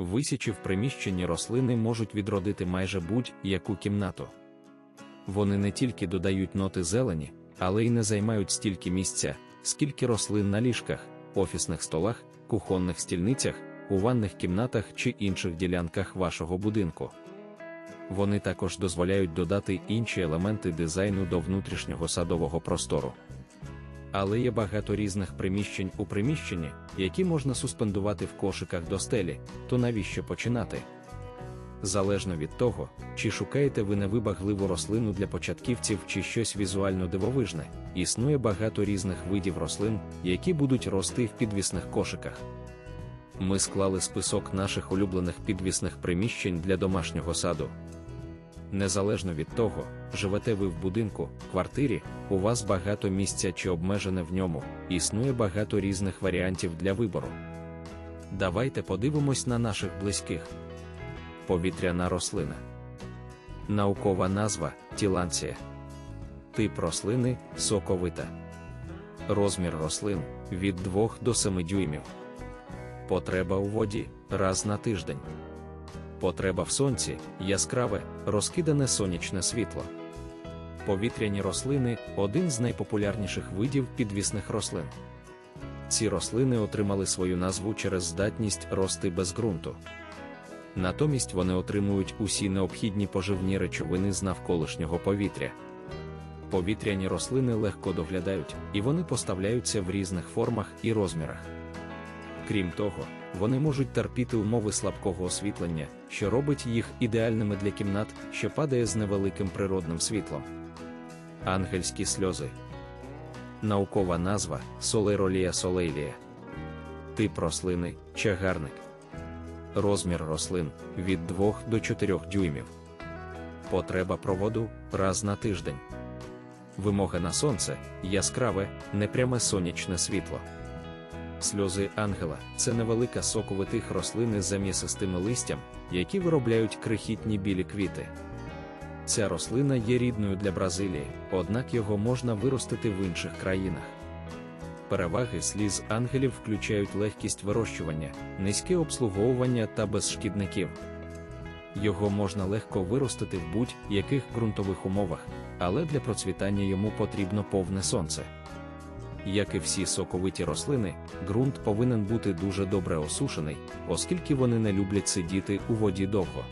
Висячі в приміщенні рослини можуть відродити майже будь-яку кімнату. Вони не тільки додають ноти зелені, але й не займають стільки місця, скільки рослин на ліжках, офісних столах, кухонних стільницях, у ванних кімнатах чи інших ділянках вашого будинку. Вони також дозволяють додати інші елементи дизайну до внутрішнього садового простору. Але є багато різних приміщень у приміщенні, які можна суспендувати в кошиках до стелі, то навіщо починати? Залежно від того, чи шукаєте ви невибагливу рослину для початківців чи щось візуально дивовижне, існує багато різних видів рослин, які будуть рости в підвісних кошиках. Ми склали список наших улюблених підвісних приміщень для домашнього саду. Незалежно від того, живете ви в будинку, квартирі, у вас багато місця чи обмежене в ньому, існує багато різних варіантів для вибору. Давайте подивимось на наших близьких. Повітряна рослина. Наукова назва тіланція. Тип рослини соковита. Розмір рослин від 2 до 7 дюймів. Потреба у воді раз на тиждень. Потреба в сонці яскраве, розкидане сонячне світло. Повітряні рослини один з найпопулярніших видів підвісних рослин. Ці рослини отримали свою назву через здатність рости без ґрунту. Натомість вони отримують усі необхідні поживні речовини з навколишнього повітря. Повітряні рослини легко доглядають, і вони поставляються в різних формах і розмірах. Крім того, вони можуть терпіти умови слабкого освітлення, що робить їх ідеальними для кімнат, що падає з невеликим природним світлом. Ангельські сльози. Наукова назва солейролія солейлія. Тип рослини чагарник. Розмір рослин від 2 до 4 дюймів. Потреба проводу раз на тиждень. Вимога на сонце яскраве, непряме сонячне світло. Сльози ангела це невелика соковитих рослини з м'ясистими листям, які виробляють крихітні білі квіти. Ця рослина є рідною для Бразилії, однак його можна виростити в інших країнах. Переваги сліз ангелів включають легкість вирощування, низьке обслуговування та без шкідників. Його можна легко виростити в будь-яких ґрунтових умовах, але для процвітання йому потрібно повне сонце. Як і всі соковиті рослини, ґрунт повинен бути дуже добре осушений, оскільки вони не люблять сидіти у воді довго.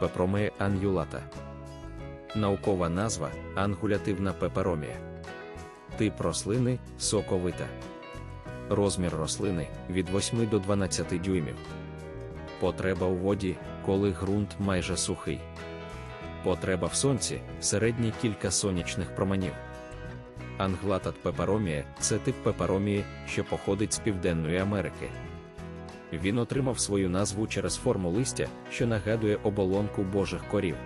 Пепромея ангулата. Наукова назва ангулятивна пеперомія. Тип рослини соковита. Розмір рослини від 8 до 12 дюймів. Потреба у воді, коли ґрунт майже сухий. Потреба в сонці середні кілька сонячних променів. Англатат пеперомія це тип пеперомії, що походить з Південної Америки. Він отримав свою назву через форму листя, що нагадує оболонку божих корів.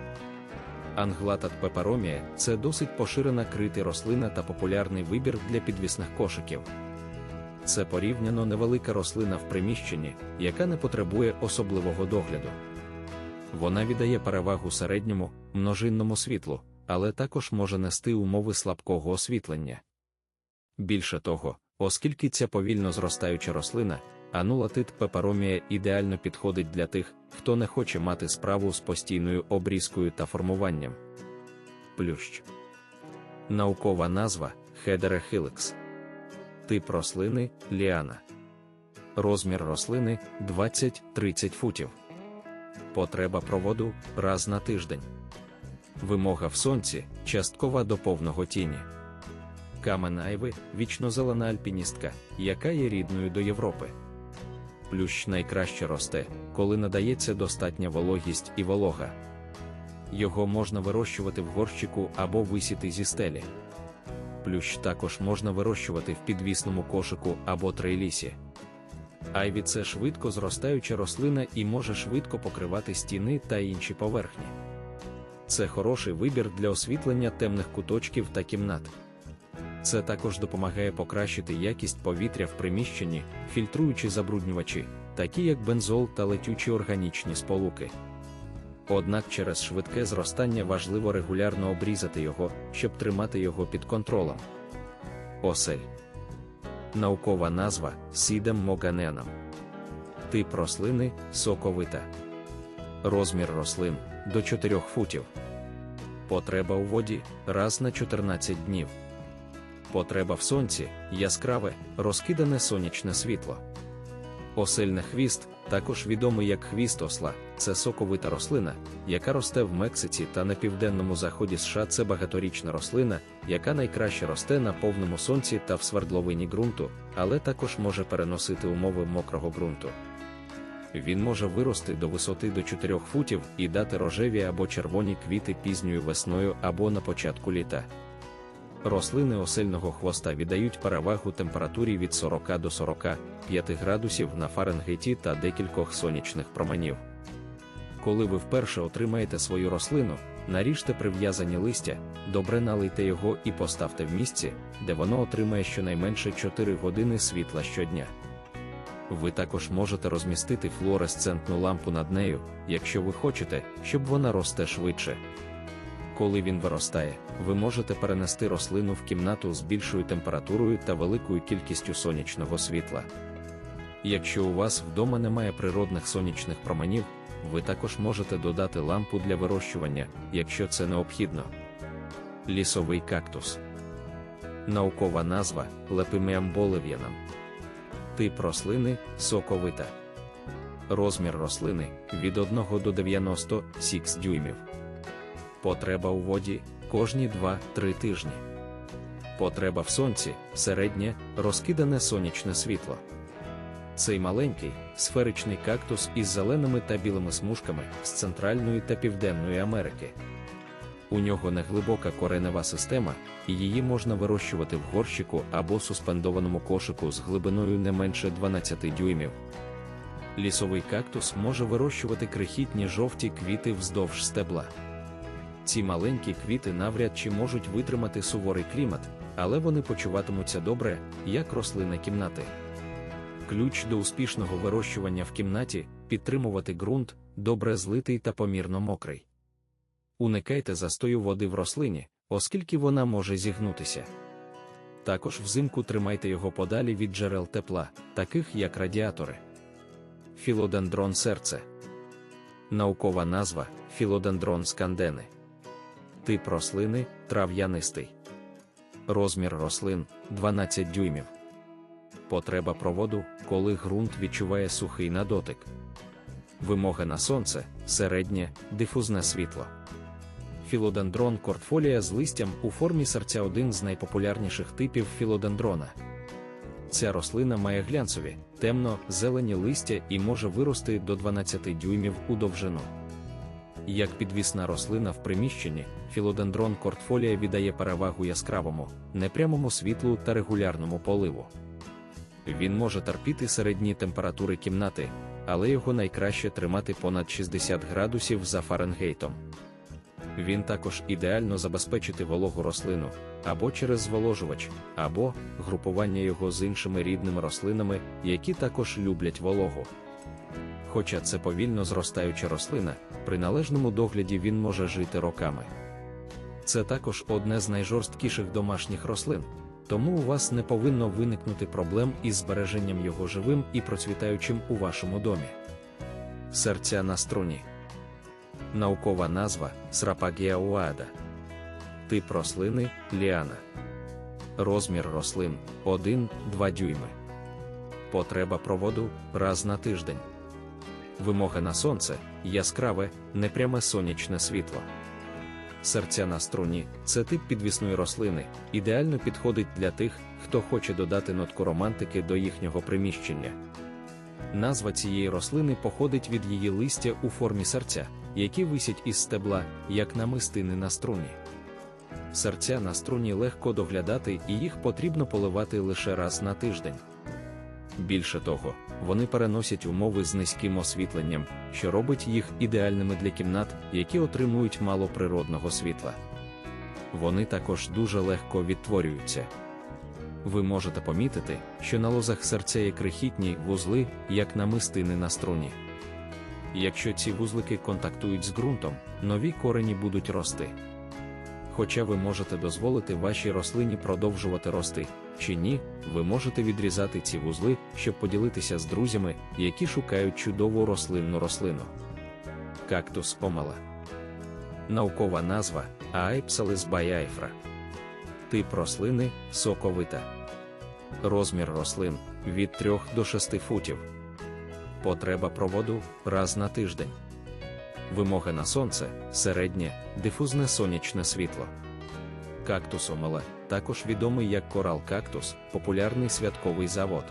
Англатат пеперомія це досить поширена крити рослина та популярний вибір для підвісних кошиків. Це порівняно невелика рослина в приміщенні, яка не потребує особливого догляду. Вона віддає перевагу середньому, множинному світлу, але також може нести умови слабкого освітлення. Більше того, оскільки ця повільно зростаюча рослина, анулатит пеперомія ідеально підходить для тих, хто не хоче мати справу з постійною обрізкою та формуванням. Плющ. Наукова назва Хедерехиликс. Тип рослини ліана. Розмір рослини 20-30 футів. Потреба проводу раз на тиждень. Вимога в сонці часткова до повного тіні. Камен айви вічнозелена альпіністка, яка є рідною до Європи. Плющ найкраще росте, коли надається достатня вологість і волога. Його можна вирощувати в горщику або висіти зі стелі. Плющ також можна вирощувати в підвісному кошику або трейлісі. Айві це швидко зростаюча рослина і може швидко покривати стіни та інші поверхні. Це хороший вибір для освітлення темних куточків та кімнат. Це також допомагає покращити якість повітря в приміщенні, фільтруючи забруднювачі, такі як бензол та летючі органічні сполуки. Однак через швидке зростання важливо регулярно обрізати його, щоб тримати його під контролем. Осель. Наукова назва сідем моганеном. Тип рослини соковита. Розмір рослин до 4 футів. Потреба у воді раз на 14 днів. Потреба в сонці яскраве, розкидане сонячне світло. Осельне хвіст, також відомий як хвіст осла, це соковита рослина, яка росте в Мексиці та на південному заході США. Це багаторічна рослина, яка найкраще росте на повному сонці та в свердловині ґрунту, але також може переносити умови мокрого ґрунту. Він може вирости до висоти до 4 футів і дати рожеві або червоні квіти пізньою весною або на початку літа. Рослини осельного хвоста віддають перевагу температурі від 40 до 45 градусів на Фаренгейті та декількох сонячних променів. Коли ви вперше отримаєте свою рослину, наріжте прив'язані листя, добре налийте його і поставте в місці, де воно отримає щонайменше 4 години світла щодня. Ви також можете розмістити флуоресцентну лампу над нею, якщо ви хочете, щоб вона росте швидше. Коли він виростає, ви можете перенести рослину в кімнату з більшою температурою та великою кількістю сонячного світла. Якщо у вас вдома немає природних сонячних променів, ви також можете додати лампу для вирощування, якщо це необхідно. Лісовий кактус. Наукова назва Лепиміам болев'янам. Тип рослини соковита. Розмір рослини від 1 до 96 дюймів. Потреба у воді кожні 2-3 тижні. Потреба в сонці середнє, розкидане сонячне світло. Цей маленький сферичний кактус із зеленими та білими смужками з Центральної та Південної Америки. У нього неглибока коренева система, і її можна вирощувати в горщику або суспендованому кошику з глибиною не менше 12 дюймів. Лісовий кактус може вирощувати крихітні жовті квіти вздовж стебла. Ці маленькі квіти навряд чи можуть витримати суворий клімат, але вони почуватимуться добре, як рослина кімнати. Ключ до успішного вирощування в кімнаті підтримувати ґрунт, добре злитий та помірно мокрий. Уникайте застою води в рослині, оскільки вона може зігнутися. Також взимку тримайте його подалі від джерел тепла, таких як радіатори. Філодендрон серце. Наукова назва філодендрон скандени. Тип рослини трав'янистий. Розмір рослин 12 дюймів. Потреба проводу, коли ґрунт відчуває сухий на дотик. Вимоги на сонце середнє, дифузне світло. Філодендрон кортфолія з листям у формі серця один з найпопулярніших типів філодендрона. Ця рослина має глянцеві, темно-зелені листя і може вирости до 12 дюймів у довжину. Як підвісна рослина в приміщенні, філодендрон кортфолія віддає перевагу яскравому, непрямому світлу та регулярному поливу. Він може терпіти середні температури кімнати, але його найкраще тримати понад 60 градусів за Фаренгейтом. Він також ідеально забезпечити вологу рослину або через зволожувач, або групування його з іншими рідними рослинами, які також люблять вологу. Хоча це повільно зростаюча рослина, при належному догляді він може жити роками. Це також одне з найжорсткіших домашніх рослин, тому у вас не повинно виникнути проблем із збереженням його живим і процвітаючим у вашому домі. Серця на струні. Наукова назва Срапагіауада. Тип рослини ліана. Розмір рослин 1-2 дюйми. Потреба проводу раз на тиждень. Вимоги на сонце яскраве, непряме сонячне світло. Серця на струні це тип підвісної рослини, ідеально підходить для тих, хто хоче додати нотку романтики до їхнього приміщення. Назва цієї рослини походить від її листя у формі серця, які висять із стебла, як намистини на струні. Серця на струні легко доглядати і їх потрібно поливати лише раз на тиждень. Більше того, вони переносять умови з низьким освітленням, що робить їх ідеальними для кімнат, які отримують мало природного світла. Вони також дуже легко відтворюються. Ви можете помітити, що на лозах серця є крихітні вузли, як намистини на струні. Якщо ці вузлики контактують з ґрунтом, нові корені будуть рости. Хоча ви можете дозволити вашій рослині продовжувати рости, чи ні, ви можете відрізати ці вузли, щоб поділитися з друзями, які шукають чудову рослинну рослину. Кактус помала. Наукова назва Аепсалис баяйфра. Тип рослини соковита. Розмір рослин від 3 до 6 футів. Потреба проводу раз на тиждень. Вимоги на сонце середнє, дифузне сонячне світло. Кактус омела, також відомий як корал кактус, популярний святковий завод.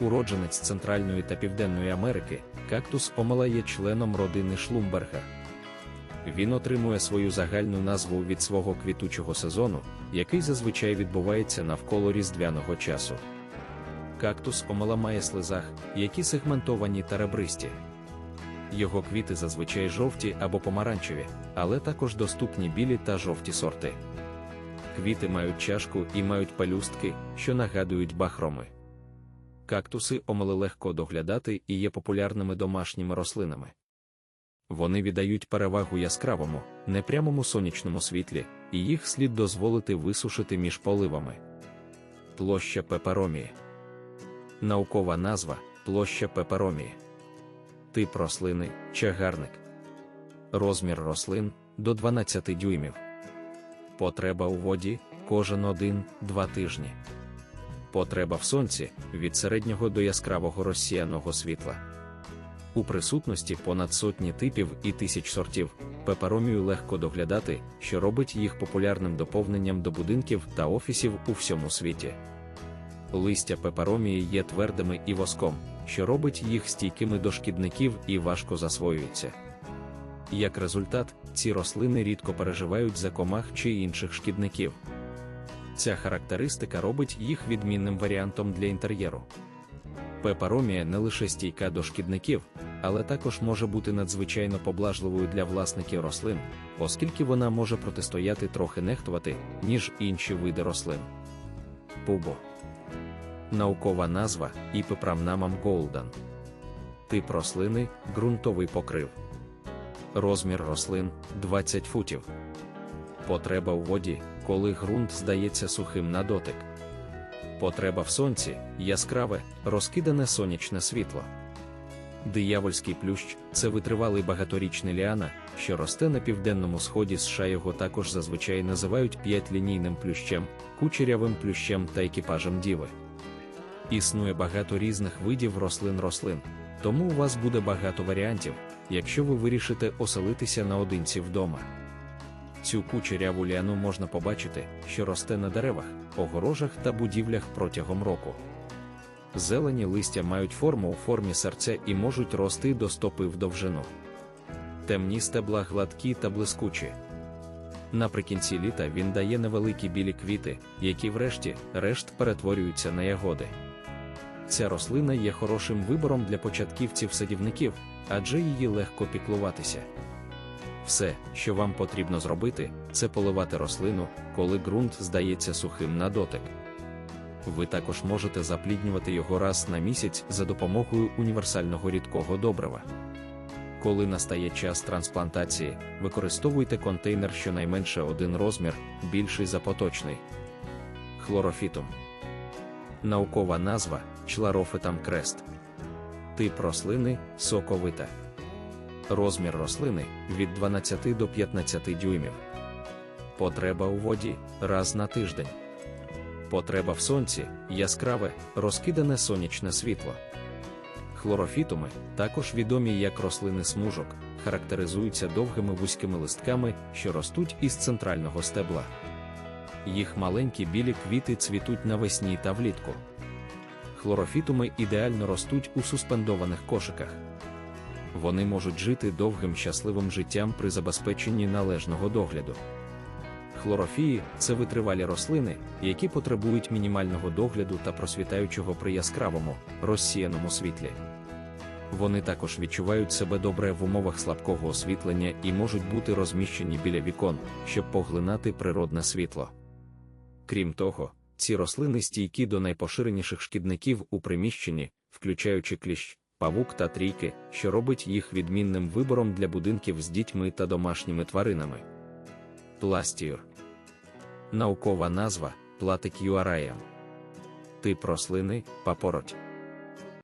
Уродженець Центральної та Південної Америки, кактус омела є членом родини Шлумберга. Він отримує свою загальну назву від свого квітучого сезону, який зазвичай відбувається навколо різдвяного часу. Кактус омела має слизах, які сегментовані та ребристі. Його квіти зазвичай жовті або помаранчеві, але також доступні білі та жовті сорти. Квіти мають чашку і мають пелюстки, що нагадують бахроми. Кактуси омели легко доглядати і є популярними домашніми рослинами. Вони віддають перевагу яскравому, непрямому сонячному світлі, і їх слід дозволити висушити між поливами. Площа пеперомії. Наукова назва площа пеперомії. Тип рослини чагарник. Розмір рослин до 12 дюймів. Потреба у воді кожен один-два тижні. Потреба в сонці від середнього до яскравого розсіяного світла. У присутності понад сотні типів і тисяч сортів, пеперомію легко доглядати, що робить їх популярним доповненням до будинків та офісів у всьому світі. Листя пеперомії є твердими і воском, що робить їх стійкими до шкідників і важко засвоюються. Як результат, ці рослини рідко переживають за комах чи інших шкідників. Ця характеристика робить їх відмінним варіантом для інтер'єру. Пепаромія не лише стійка до шкідників, але також може бути надзвичайно поблажливою для власників рослин, оскільки вона може протистояти трохи нехтувати, ніж інші види рослин. Пубо. Наукова назва Іпепрамнамам голдан. Тип рослини ґрунтовий покрив. Розмір рослин 20 футів. Потреба у воді, коли ґрунт здається сухим на дотик. Потреба в сонці яскраве, розкидане сонячне світло. Диявольський плющ це витривалий багаторічний ліана, що росте на південному сході США. Його також зазвичай називають п'ятилінійним плющем, кучерявим плющем та екіпажем діви. Існує багато різних видів рослин-рослин, тому у вас буде багато варіантів, якщо ви вирішите оселитися наодинці вдома. Цю кучеряву ліану можна побачити, що росте на деревах, огорожах та будівлях протягом року. Зелені листя мають форму у формі серця і можуть рости до стопи в довжину. Темні стебла гладкі та блискучі. Наприкінці літа він дає невеликі білі квіти, які врешті решт перетворюються на ягоди. Ця рослина є хорошим вибором для початківців-садівників, адже її легко піклуватися. Все, що вам потрібно зробити, це поливати рослину, коли ґрунт здається сухим на дотик. Ви також можете запліднювати його раз на місяць за допомогою універсального рідкого добрива. Коли настає час трансплантації, використовуйте контейнер щонайменше один розмір, більший за поточний. Хлорофітум. Наукова назва чларофитам крест. Тип рослини соковита. Розмір рослини від 12 до 15 дюймів. Потреба у воді раз на тиждень. Потреба в сонці яскраве, розкидане сонячне світло. Хлорофітуми, також відомі як рослини смужок, характеризуються довгими вузькими листками, що ростуть із центрального стебла. Їх маленькі білі квіти цвітуть навесні та влітку. Хлорофітуми ідеально ростуть у суспендованих кошиках. Вони можуть жити довгим щасливим життям при забезпеченні належного догляду. Хлорофії це витривалі рослини, які потребують мінімального догляду та просвітаючого при яскравому, розсіяному світлі. Вони також відчувають себе добре в умовах слабкого освітлення і можуть бути розміщені біля вікон, щоб поглинати природне світло. Крім того, ці рослини стійкі до найпоширеніших шкідників у приміщенні, включаючи кліщ, павук та трійки, що робить їх відмінним вибором для будинків з дітьми та домашніми тваринами. Пластіюр. Наукова назва платик юараєм. Тип рослини папороть.